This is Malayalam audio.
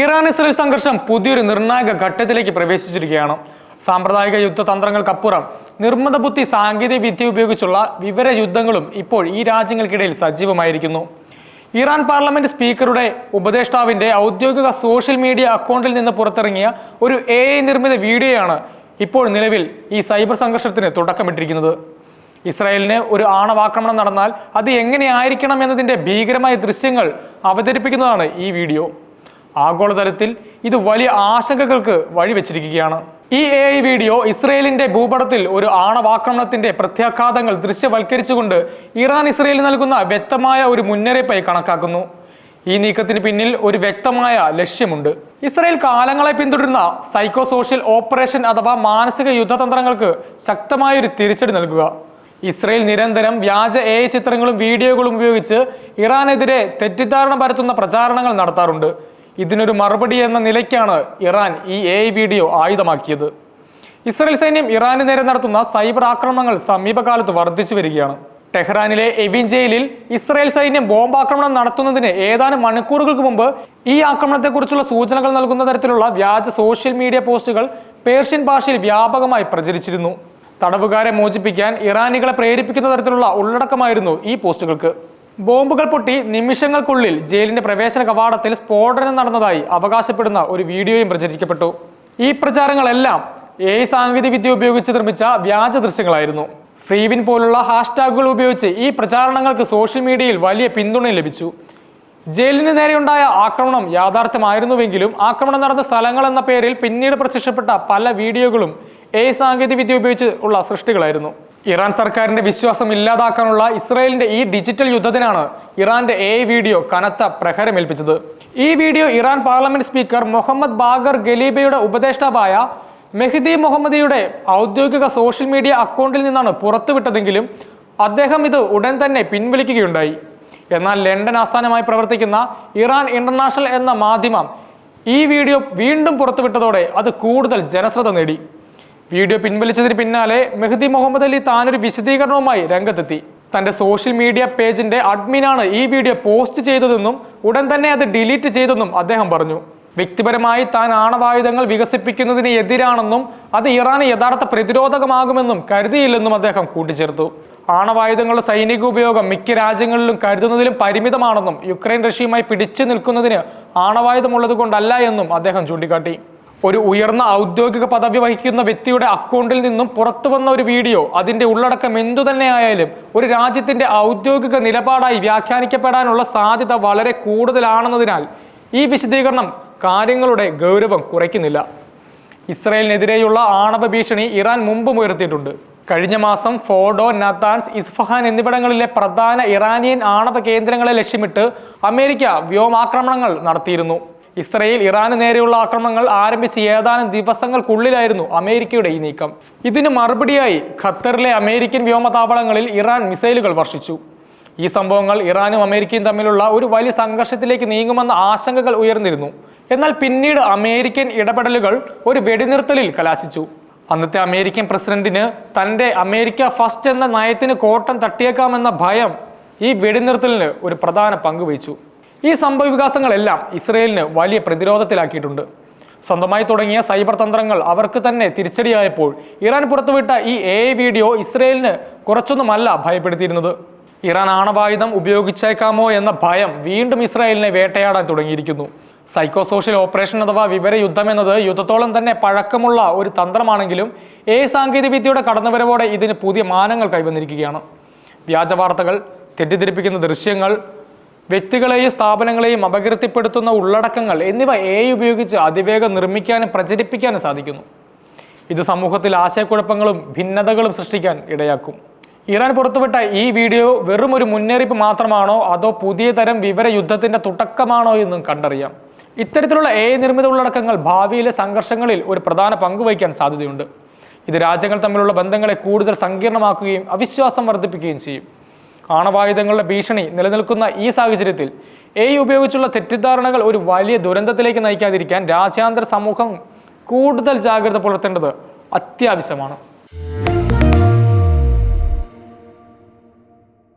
ഇറാൻ ഇസ്രയേൽ സംഘർഷം പുതിയൊരു നിർണായക ഘട്ടത്തിലേക്ക് പ്രവേശിച്ചിരിക്കുകയാണ്. സാമ്പ്രദായിക യുദ്ധതന്ത്രങ്ങൾക്കപ്പുറം നിർമ്മിത ബുദ്ധി സാങ്കേതിക വിദ്യ ഉപയോഗിച്ചുള്ള വിവര യുദ്ധങ്ങളും ഇപ്പോൾ ഈ രാജ്യങ്ങൾക്കിടയിൽ സജീവമായിരിക്കുന്നു. ഇറാൻ പാർലമെന്റ് സ്പീക്കറുടെ ഉപദേഷ്ടാവിന്റെ ഔദ്യോഗിക സോഷ്യൽ മീഡിയ അക്കൗണ്ടിൽ നിന്ന് പുറത്തിറങ്ങിയ ഒരു എ നിർമ്മിത വീഡിയോയാണ് ഇപ്പോൾ നിലവിൽ ഈ സൈബർ സംഘർഷത്തിന് തുടക്കമിട്ടിരിക്കുന്നത്. ഇസ്രായേലിന് ഒരു ആണവാക്രമണം നടന്നാൽ അത് എങ്ങനെയായിരിക്കണം എന്നതിന്റെ ഭീകരമായ ദൃശ്യങ്ങൾ അവതരിപ്പിക്കുന്നതാണ് ഈ വീഡിയോ. ആഗോളതലത്തിൽ ഇത് വലിയ ആശങ്കകൾക്ക് വഴിവെച്ചിരിക്കുകയാണ്. ഈ എ ഐ വീഡിയോ ഇസ്രയേലിന്റെ ഭൂപടത്തിൽ ഒരു ആണവാക്രമണത്തിന്റെ പ്രത്യാഘാതങ്ങൾ ദൃശ്യവൽക്കരിച്ചുകൊണ്ട് ഇറാൻ ഇസ്രയേലിന് നൽകുന്ന വ്യക്തമായ ഒരു മുന്നറിയിപ്പായി കണക്കാക്കുന്നു. ഈ നീക്കത്തിന് പിന്നിൽ ഒരു വ്യക്തമായ ലക്ഷ്യമുണ്ട്. ഇസ്രയേൽ കാലങ്ങളെ പിന്തുടരുന്ന സൈക്കോ സോഷ്യൽ ഓപ്പറേഷൻ അഥവാ മാനസിക യുദ്ധതന്ത്രങ്ങൾക്ക് ശക്തമായ ഒരു തിരിച്ചടി നൽകുക. ഇസ്രയേൽ നിരന്തരം വ്യാജ എ ചിത്രങ്ങളും വീഡിയോകളും ഉപയോഗിച്ച് ഇറാനെതിരെ തെറ്റിദ്ധാരണ പരത്തുന്ന പ്രചാരണങ്ങൾ നടത്താറുണ്ട്. ഇതിനൊരു മറുപടി എന്ന നിലയ്ക്കാണ് ഇറാൻ ഈ എ വീഡിയോ ആയുധമാക്കിയത്. ഇസ്രയേൽ സൈന്യം ഇറാന് നേരെ നടത്തുന്ന സൈബർ ആക്രമണങ്ങൾ സമീപകാലത്ത് വർദ്ധിച്ചു വരികയാണ്. ടെഹ്റാനിലെ എവിൻ ജയിലിൽ ഇസ്രായേൽ സൈന്യം ബോംബാക്രമണം നടത്തുന്നതിന് ഏതാനും മണിക്കൂറുകൾക്ക് മുമ്പ് ഈ ആക്രമണത്തെക്കുറിച്ചുള്ള സൂചനകൾ നൽകുന്ന തരത്തിലുള്ള വ്യാജ സോഷ്യൽ മീഡിയ പോസ്റ്റുകൾ പേർഷ്യൻ ഭാഷയിൽ വ്യാപകമായി പ്രചരിച്ചിരുന്നു. തടവുകാരെ മോചിപ്പിക്കാൻ ഇറാനികളെ പ്രേരിപ്പിക്കുന്ന തരത്തിലുള്ള ഉള്ളടക്കമായിരുന്നു ഈ പോസ്റ്റുകൾക്ക്. ബോംബുകൾ പൊട്ടി നിമിഷങ്ങൾക്കുള്ളിൽ ജയിലിന്റെ പ്രവേശന കവാടത്തിൽ സ്ഫോടനം നടന്നതായി അവകാശപ്പെടുന്ന ഒരു വീഡിയോയും പ്രചരിക്കപ്പെട്ടു. ഈ പ്രചാരങ്ങളെല്ലാം എ സാങ്കേതിക വിദ്യ ഉപയോഗിച്ച് നിർമ്മിച്ച വ്യാജ ദൃശ്യങ്ങളായിരുന്നു. ഫ്രീവിൻ പോലുള്ള ഹാഷ്ടാഗുകൾ ഉപയോഗിച്ച് ഈ പ്രചാരണങ്ങൾക്ക് സോഷ്യൽ മീഡിയയിൽ വലിയ പിന്തുണ ലഭിച്ചു. ജയിലിന് നേരെയുണ്ടായ ആക്രമണം യാഥാർത്ഥ്യമായിരുന്നുവെങ്കിലും ആക്രമണം നടന്ന സ്ഥലങ്ങൾ എന്ന പേരിൽ പിന്നീട് പ്രത്യക്ഷപ്പെട്ട പല വീഡിയോകളും എ സാങ്കേതിക വിദ്യ ഉപയോഗിച്ച് ഉള്ള സൃഷ്ടികളായിരുന്നു. ഇറാൻ സർക്കാരിന്റെ വിശ്വാസം ഇല്ലാതാക്കാനുള്ള ഇസ്രായേലിന്റെ ഈ ഡിജിറ്റൽ യുദ്ധത്തിനാണ് ഇറാന്റെ എ വീഡിയോ കനത്ത പ്രഹരമേൽപ്പിച്ചത്. ഈ video Iran parliament speaker Mohammad Bagher ഗലീബയുടെ ഉപദേഷ്ടാവായ മെഹ്ദി മുഹമ്മദിയുടെ ഔദ്യോഗിക സോഷ്യൽ മീഡിയ അക്കൗണ്ടിൽ നിന്നാണ് പുറത്തുവിട്ടതെങ്കിലും അദ്ദേഹം ഇത് ഉടൻ തന്നെ പിൻവലിക്കുകയുണ്ടായി. എന്നാൽ ലണ്ടൻ ആസ്ഥാനമായി പ്രവർത്തിക്കുന്ന ഇറാൻ ഇന്റർനാഷണൽ എന്ന മാധ്യമം ഈ വീഡിയോ വീണ്ടും പുറത്തുവിട്ടതോടെ അത് കൂടുതൽ ജനശ്രദ്ധ നേടി. വീഡിയോ പിൻവലിച്ചതിന് പിന്നാലെ മെഹ്ദി മുഹമ്മദ് അലി താനൊരു വിശദീകരണവുമായി രംഗത്തെത്തി. തന്റെ സോഷ്യൽ മീഡിയ പേജിന്റെ അഡ്മിനാണ് ഈ വീഡിയോ പോസ്റ്റ് ചെയ്തതെന്നും ഉടൻ തന്നെ അത് ഡിലീറ്റ് ചെയ്തെന്നും അദ്ദേഹം പറഞ്ഞു. വ്യക്തിപരമായി താൻ ആണവായുധങ്ങൾ വികസിപ്പിക്കുന്നതിന് എതിരാണെന്നും അത് ഇറാന് യഥാർത്ഥ പ്രതിരോധകമാകുമെന്നും കരുതിയില്ലെന്നും അദ്ദേഹം കൂട്ടിച്ചേർത്തു. ആണവായുധങ്ങളുടെ സൈനിക ഉപയോഗം മിക്ക രാജ്യങ്ങളിലും കരുതുന്നതിലും പരിമിതമാണെന്നും യുക്രൈൻ റഷ്യയുമായി പിടിച്ചു നിൽക്കുന്നതിന് ആണവായുധമുള്ളത് കൊണ്ടല്ല എന്നും അദ്ദേഹം ചൂണ്ടിക്കാട്ടി. ഒരു ഉയർന്ന ഔദ്യോഗിക പദവി വഹിക്കുന്ന വ്യക്തിയുടെ അക്കൗണ്ടിൽ നിന്നും പുറത്തു വന്ന ഒരു വീഡിയോ അതിന്റെ ഉള്ളടക്കം എന്തു തന്നെയായാലും ഒരു രാജ്യത്തിന്റെ ഔദ്യോഗിക നിലപാടായി വ്യാഖ്യാനിക്കപ്പെടാനുള്ള സാധ്യത വളരെ കൂടുതലാണെന്നതിനാൽ ഈ വിശദീകരണം കാര്യങ്ങളുടെ ഗൗരവം കുറയ്ക്കുന്നില്ല. ഇസ്രയേലിനെതിരെയുള്ള ആണവ ഭീഷണി ഇറാൻ മുമ്പും ഉയർത്തിയിട്ടുണ്ട്. കഴിഞ്ഞ മാസം ഫോഡോ നത്താൻസ് ഇസ്ഫഹാൻ എന്നിവിടങ്ങളിലെ പ്രധാന ഇറാനിയൻ ആണവ കേന്ദ്രങ്ങളെ ലക്ഷ്യമിട്ട് അമേരിക്ക വ്യോമാക്രമണങ്ങൾ നടത്തിയിരുന്നു. ഇസ്രയേൽ ഇറാന് നേരെയുള്ള ആക്രമണങ്ങൾ ആരംഭിച്ച് ഏതാനും ദിവസങ്ങൾക്കുള്ളിലായിരുന്നു അമേരിക്കയുടെ ഈ നീക്കം. ഇതിന് മറുപടിയായി ഖത്തറിലെ അമേരിക്കൻ വ്യോമതാവളങ്ങളിൽ ഇറാൻ മിസൈലുകൾ വർഷിച്ചു. ഈ സംഭവങ്ങൾ ഇറാനും അമേരിക്കയും തമ്മിലുള്ള ഒരു വലിയ സംഘർഷത്തിലേക്ക് നീങ്ങുമെന്ന ആശങ്കകൾ ഉയർന്നിരുന്നു. എന്നാൽ പിന്നീട് അമേരിക്കൻ ഇടപെടലുകൾ ഒരു വെടിനിർത്തലിൽ കലാശിച്ചു. അന്നത്തെ അമേരിക്കൻ പ്രസിഡന്റിന് തന്റെ അമേരിക്ക ഫസ്റ്റ് എന്ന നയത്തിന് കോട്ടം തട്ടിയേക്കാമെന്ന ഭയം ഈ വെടിനിർത്തലിന് ഒരു പ്രധാന പങ്ക് വഹിച്ചു. ഈ സംഭവവികാസങ്ങളെല്ലാം ഇസ്രയേലിന് വലിയ പ്രതിരോധത്തിലാക്കിയിട്ടുണ്ട്. സ്വന്തമായി തുടങ്ങിയ സൈബർ തന്ത്രങ്ങൾ അവർക്ക് തന്നെ തിരിച്ചടിയായപ്പോൾ ഇറാൻ പുറത്തുവിട്ട ഈ എ വീഡിയോ ഇസ്രയേലിന് കുറച്ചൊന്നുമല്ല ഭയപ്പെടുത്തിയിരുന്നത്. ഇറാൻ ആണവായുധം ഉപയോഗിച്ചേക്കാമോ എന്ന ഭയം വീണ്ടും ഇസ്രായേലിനെ വേട്ടയാടാൻ തുടങ്ങിയിരിക്കുന്നു. സൈക്കോ സോഷ്യൽ ഓപ്പറേഷൻ അഥവാ വിവര യുദ്ധം എന്നത് യുദ്ധത്തോളം തന്നെ പഴക്കമുള്ള ഒരു തന്ത്രമാണെങ്കിലും എ സാങ്കേതികവിദ്യയുടെ കടന്നുവരവോടെ ഇതിന് പുതിയ മാനങ്ങൾ കൈവന്നിരിക്കുകയാണ്. വ്യാജവാർത്തകൾ തെറ്റിദ്ധരിപ്പിക്കുന്ന ദൃശ്യങ്ങൾ വ്യക്തികളെയും സ്ഥാപനങ്ങളെയും അപകീർത്തിപ്പെടുത്തുന്ന ഉള്ളടക്കങ്ങൾ എന്നിവ എ ഉപയോഗിച്ച് അതിവേഗം നിർമ്മിക്കാനും പ്രചരിപ്പിക്കാനും സാധിക്കുന്നു. ഇത് സമൂഹത്തിൽ ആശയക്കുഴപ്പങ്ങളും ഭിന്നതകളും സൃഷ്ടിക്കാൻ ഇടയാക്കും. ഇറാൻ പുറത്തുവിട്ട ഈ വീഡിയോ വെറും ഒരു മുന്നറിയിപ്പ് മാത്രമാണോ അതോ പുതിയ തരം വിവര യുദ്ധത്തിന്റെ തുടക്കമാണോ എന്നും കണ്ടറിയാം. ഇത്തരത്തിലുള്ള എ നിർമ്മിത ഉള്ളടക്കങ്ങൾ ഭാവിയിലെ സംഘർഷങ്ങളിൽ ഒരു പ്രധാന പങ്ക് വഹിക്കാൻ സാധ്യതയുണ്ട്. ഇത് രാജ്യങ്ങൾ തമ്മിലുള്ള ബന്ധങ്ങളെ കൂടുതൽ സങ്കീർണമാക്കുകയും അവിശ്വാസം വർദ്ധിപ്പിക്കുകയും ചെയ്യും. ആണവായുധങ്ങളുടെ ഭീഷണി നിലനിൽക്കുന്ന ഈ സാഹചര്യത്തിൽ എ ഉപയോഗിച്ചുള്ള തെറ്റിദ്ധാരണകൾ ഒരു വലിയ ദുരന്തത്തിലേക്ക് നയിക്കാതിരിക്കാൻ രാജ്യാന്തര സമൂഹം കൂടുതൽ ജാഗ്രത പുലർത്തേണ്ടത് അത്യാവശ്യമാണ്.